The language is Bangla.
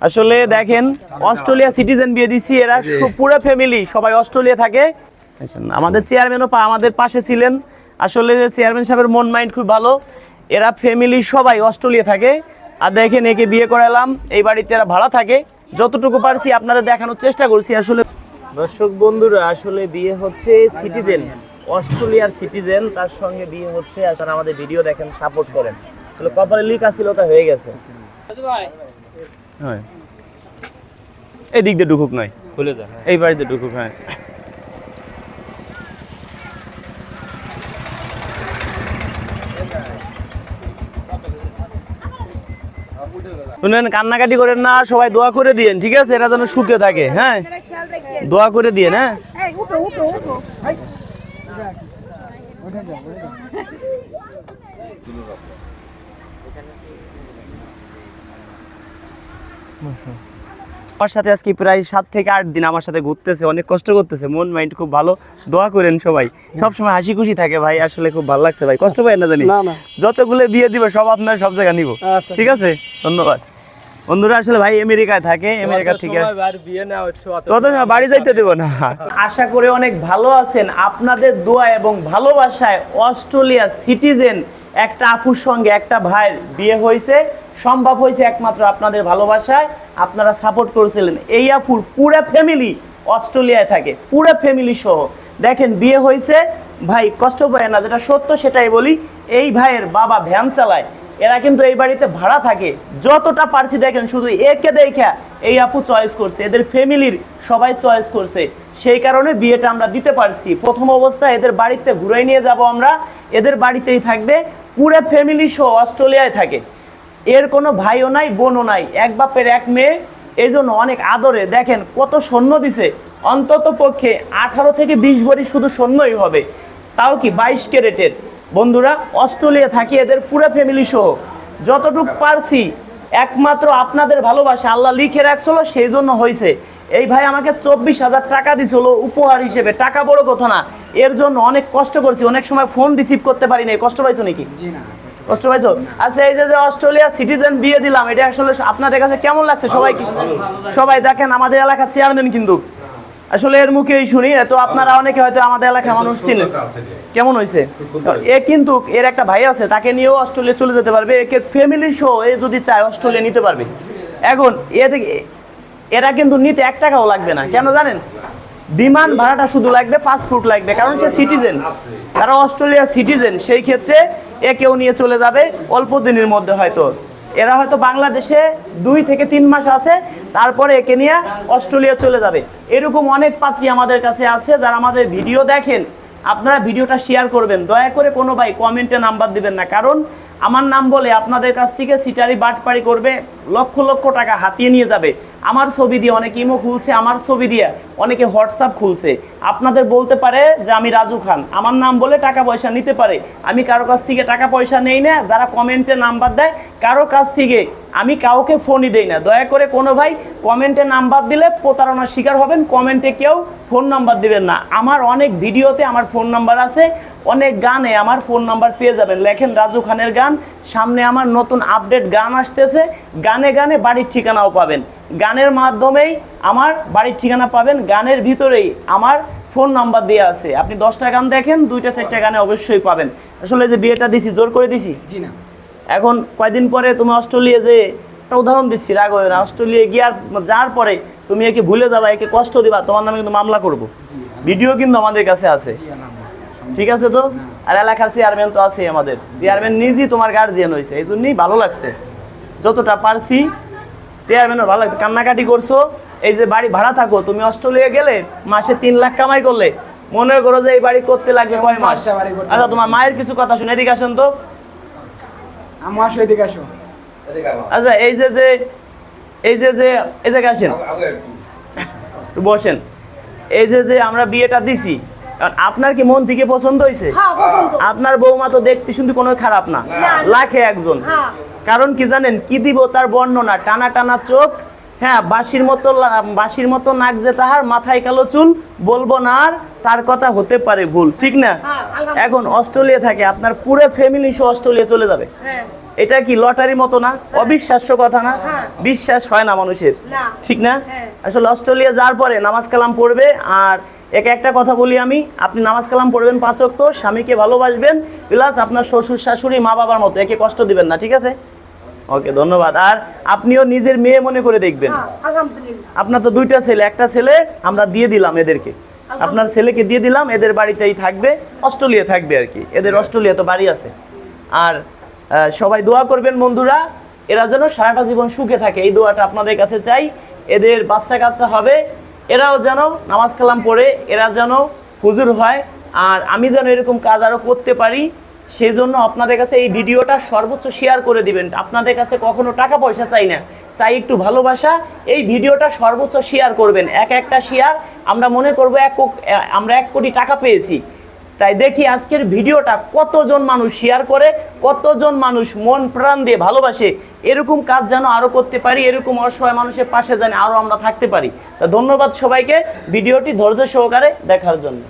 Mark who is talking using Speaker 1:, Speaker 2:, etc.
Speaker 1: আসলে দেখেন অস্ট্রেলিয়া সিটিজেন বিয়ে দিছি এরা পুরো ফ্যামিলি সবাই অস্ট্রেলিয়া থাকে। আমাদের চেয়ারম্যানও পা- আমাদের পাশে ছিলেন। আসলে চেয়ারম্যান সাহেবের মন মাইন্ড খুব ভালো। এরা ফ্যামিলি সবাই অস্ট্রেলিয়া থাকে। আর দেখেন একে বিয়ে করালাম। এই বাড়িতে এরা ভাড়া থাকে। যতটুকু পারছি আপনাদের দেখানোর চেষ্টা করছি। আসলে দর্শক বন্ধুরা আসলে বিয়ে হচ্ছে সিটিজেন অস্ট্রেলিয়ার সিটিজেন তার সঙ্গে বিয়ে হচ্ছে আর তারা আমাদের ভিডিও দেখেন সাপোর্ট করেন। আসলে কপালে লিক আছিল ওটা হয়ে গেছে। হয়। এই দিক দিয়ে ঢুকুক নয়
Speaker 2: খুলে যা
Speaker 1: এই বাড়িতে ঢুকুক হ্যাঁ। শুনেন কান্নাকাটি করেন না সবাই দোয়া করে দিয়েন ঠিক আছে? এরা যেন সুখে থাকে হ্যাঁ? দোয়া করে দিয়েন হ্যাঁ? আমার সাথে আজকে প্রায় সাত থেকে আট দিন আমার সাথে ঘুরতেছে অনেক কষ্ট করতেছে। মন মাইন্ড খুব ভালো। দোয়া করেন সবাই। সব সময় হাসি খুশি থাকে ভাই আসলে খুব ভালো লাগছে ভাই। কষ্ট পাই না জানি?
Speaker 3: না, না।
Speaker 1: যতগুলো বিয়ে দিবে সব আপনার সব জায়গা নিব।
Speaker 3: আচ্ছা।
Speaker 1: ঠিক আছে? ধন্যবাদ। বন্ধুরা আসলে ভাই আমেরিকায় থাকে আমেরিকা থেকে
Speaker 2: আর বিয়ে না হচ্ছে অত
Speaker 1: তত বাড়ি যাইতে দেবো না। আশা করে অনেক ভালো আছেন। আপনাদের দোয়া এবং ভালোবাসায় অস্ট্রেলিয়া সিটিজেন একটা আপুর সঙ্গে একটা ভাইয়ের বিয়ে হয়েছে। সম্ভব হয়েছে একমাত্র আপনাদের ভালোবাসায়। আপনারা সাপোর্ট করেছিলেন। এই আপুর পুরো ফ্যামিলি অস্ট্রেলিয়ায় থাকে। পুরো ফ্যামিলি সহ। দেখেন, বিয়ে হয়েছে। ভাই, কষ্ট পায় না, যেটা সত্য সেটাই বলি। এই ভাইয়ের বাবা ভ্যান চালায়। এরা কিন্তু এই বাড়িতে ভাড়া থাকে। যতটা পারছি দেখেন, শুধু একে দেখা এই আপু চয়েস করছে। এদের ফ্যামিলির সবাই চয়েস করছে। সেই কারণে বিয়েটা আমরা দিতে পারছি। প্রথম অবস্থায় এদের বাড়িতে ঘুরে নিয়ে যাব আমরা। এদের বাড়িতেই থাকবে। পুরো ফ্যামিলি সহ অস্ট্রেলিয়ায় থাকে। এর কোনো ভাইও নাই, বোনও নাই, এক বাপের এক মেয়ে। এই জন্য অনেক আদরে, দেখেন কত সৈন্য দিছে। অন্তত পক্ষে আঠারো থেকে বিশ ভরি শুধু সৈন্যই হবে। তাও কি বাইশ ক্যারেটের? বন্ধুরা, অস্ট্রেলিয়া থাকি এদের পুরো ফ্যামিলি সহ। যতটুকু পারছি, একমাত্র আপনাদের ভালোবাসা আল্লাহ লিখে রাখছিল সেই জন্য হয়েছে এই ভাই আমাকে চব্বিশ হাজার টাকা দিছিল, উপহার হিসেবে। টাকা বড় কথা না, এর জন্য অনেক কষ্ট করছি। অনেক সময় ফোন রিসিভ করতে পারি নাই। কষ্ট পাইছো নাকি? কষ্ট পাইছো? আচ্ছা এই যে অস্ট্রেলিয়া সিটিজেন বিয়ে দিলাম এটা আসলে আপনাদের কাছে কেমন লাগছে? সবাই সবাই দেখেন আমাদের এলাকার চেয়ারম্যান কিন্তু। আসলে এর মুখেই শুনি তো আপনারা অনেকে হয়তো আমাদের এলাকার মানুষ ছিলেন কেমন হয়েছে? এ কিন্তু এর একটা ভাই আছে তাকে নিয়েও অস্ট্রেলিয়া চলে যেতে পারবে। একে ফ্যামিলি শো এ যদি চায় অস্ট্রেলিয়া নিতে পারবে। এখন এ থেকে এরা কিন্তু নিতে এক টাকাও লাগবে না কেন জানেন? বিমান ভাড়াটা শুধু লাগবে পাসপোর্ট লাগবে কারণ সে সিটিজেন তারা অস্ট্রেলিয়া সিটিজেন সেই ক্ষেত্রে এ কেউ নিয়ে চলে যাবে অল্প দিনের মধ্যে হয়তো। এরা হয়তো বাংলাদেশে দুই থেকে তিন মাস আছে তারপরে একে নিয়ে অস্ট্রেলিয়া চলে যাবে। এরকম অনেক পাত্রী আমাদের কাছে আছে যারা আমাদের ভিডিও দেখেন। আপনারা ভিডিওটা শেয়ার করবেন। দয়া করে কোনো ভাই কমেন্টে নাম্বার দিবেন না কারণ আমার নাম বলে আপনাদের কাছ থেকে সিটারি বাটপাড়ি করবে, লক্ষ লক্ষ টাকা হাতিয়ে নিয়ে যাবে। আমার ছবি দিয়ে অনেকে ইমো খুলছে, আমার ছবি দিয়ে অনেকে হোয়াটসঅ্যাপ খুলছে। আপনাদের বলতে পারে যে আমি রাজু খান। আমার নাম বলে টাকা পয়সা নিতে পারে। আমি কারও কাছ থেকে টাকা পয়সা নেই না, যারা কমেন্টে নাম্বার দেয়, কারও কাছ থেকে আমি কাউকে ফোনই দেই না। দয়া করে কোনো ভাই কমেন্টে নাম্বার দিলে প্রতারণার শিকার হবেন কমেন্টে কেউ ফোন নাম্বার দিবেন না। আমার অনেক ভিডিওতে আমার ফোন নাম্বার আছে, অনেক গানে আমার ফোন নাম্বার পেয়ে যাবেন। লেখেন রাজু খানের গান, সামনে আমার নতুন আপডেট গান আসতেছে, গানে গানে বাড়ির ঠিকানাও পাবেন। গানের মাধ্যমেই আমার বাড়ির ঠিকানা পাবেন, গানের ভিতরেই আমার ফোন নাম্বার দেওয়া আছে। আপনি দশটা গান দেখেন, দুইটা চারটা গানে অবশ্যই পাবেন। আসলে যে বিয়েটা দিছি, জোর করে দিছি?
Speaker 3: জি না।
Speaker 1: এখন কয়দিন পরে তুমি অস্ট্রেলিয়া যে একটা উদাহরণ দিচ্ছি রাগ হয় না। অস্ট্রেলিয়া গিয়ে যাওয়ার পরে তুমি একে ভুলে যাবা একে কষ্ট দিবা তোমার নামে কিন্তু মামলা করব। ভিডিও কিন্তু আমাদের কাছে আছে। ঠিক আছে তো? আর এলাকার চেয়ারম্যান তো আছে আমাদের। চেয়ারম্যান নিজেই তোমার গার্জিয়ান হয়েছে এই জন্যই ভালো লাগছে। যতটা পারছি চেয়ারম্যানও ভালো লাগছে। কান্নাকাটি করছ এই যে বাড়ি ভাড়া থাকো তুমি অস্ট্রেলিয়া গেলে মাসে তিন লাখ কামাই করলে। মনে করো যে এই বাড়ি করতে লাগবে কয় মাস? আচ্ছা তোমার মায়ের কিছু কথা শুনে এদিকে আসেন তো।
Speaker 3: আমার আসো এদিকে আসো।
Speaker 1: আচ্ছা এই যে যে এই যে যে এই জায়গায় আসেন। বসেন। এই যে যে আমরা বিয়েটা দিছি কারণ আপনার কি মন থেকে পছন্দ হয়েছে?
Speaker 4: আপনার বউ
Speaker 1: আপনার বৌমা তো দেখতে শুনতে কোনো খারাপ না। লাখে একজন।
Speaker 4: হ্যাঁ।
Speaker 1: কারণ কি জানেন কি দিব তার বর্ণনা? টানা টানা চোখ হ্যাঁ বাঁশির মতো বাঁশির মতো নাক যে তাহার মাথায় কালো চুল বলব না আর তার কথা হতে পারে ভুল ঠিক না?
Speaker 4: হ্যাঁ,
Speaker 1: এখন অস্ট্রেলিয়া থাকে আপনার পুরো ফ্যামিলি সহ অস্ট্রেলিয়া চলে যাবে।
Speaker 4: হ্যাঁ।
Speaker 1: এটা কি লটারি মতো না? অবিশ্বাস্য কথা না?
Speaker 2: হ্যাঁ।
Speaker 1: বিশ্বাস হয় না মানুষের ঠিক না?
Speaker 2: হ্যাঁ।
Speaker 1: আসলে অস্ট্রেলিয়া যাওয়ার পরে নামাজ কালাম পড়বে আর একে একটা কথা বলি আমি আপনি নামাজ কালাম পড়বেন পাঁচ ওয়াক্ত স্বামীকে ভালোবাসবেন প্লাস আপনার শ্বশুর শাশুড়ি মা বাবার মতো একে কষ্ট দিবেন না ঠিক আছে? ওকে ধন্যবাদ। আর আপনিও নিজের মেয়ে মনে করে দেখবেন।
Speaker 2: হ্যাঁ
Speaker 1: আপনার তো দুইটা ছেলে একটা ছেলে আমরা দিয়ে দিলাম এদেরকে। আপনার ছেলেকে দিয়ে দিলাম এদের বাড়িতেই থাকবে অস্ট্রেলিয়া থাকবে আর কি। এদের অস্ট্রেলিয়া তো বাড়ি আছে। আর সবাই দোয়া করবেন বন্ধুরা এরা যেন সারাটা জীবন সুখে থাকে। এই দোয়াটা আপনাদের কাছে চাই এদের বাচ্চা কাচ্চা হবে এরাও যেন নামাজ কালাম পড়ে এরা যেন হুজুর হয় আর আমি যেন এরকম কাজ আরও করতে পারি সেই জন্য আপনাদের কাছে এই ভিডিওটা সর্বোচ্চ শেয়ার করে দিবেন। আপনাদের কাছে কখনো টাকা পয়সা চাই না। চাই একটু ভালোবাসা। এই ভিডিওটা সর্বোচ্চ শেয়ার করবেন। এক একটা শেয়ার আমরা মনে করব এক আমরা এক কোটি টাকা পেয়েছি। তাই দেখি আজকের ভিডিওটা কতজন মানুষ শেয়ার করে, কতজন মানুষ মন প্রাণ দিয়ে ভালোবাসে। এরকম কাজ যেন আরও করতে পারি, এরকম অসহায় মানুষের পাশে যেন আরও আমরা থাকতে পারি। তা ধন্যবাদ সবাইকে। ভিডিওটি ধৈর্য সহকারে দেখার জন্য।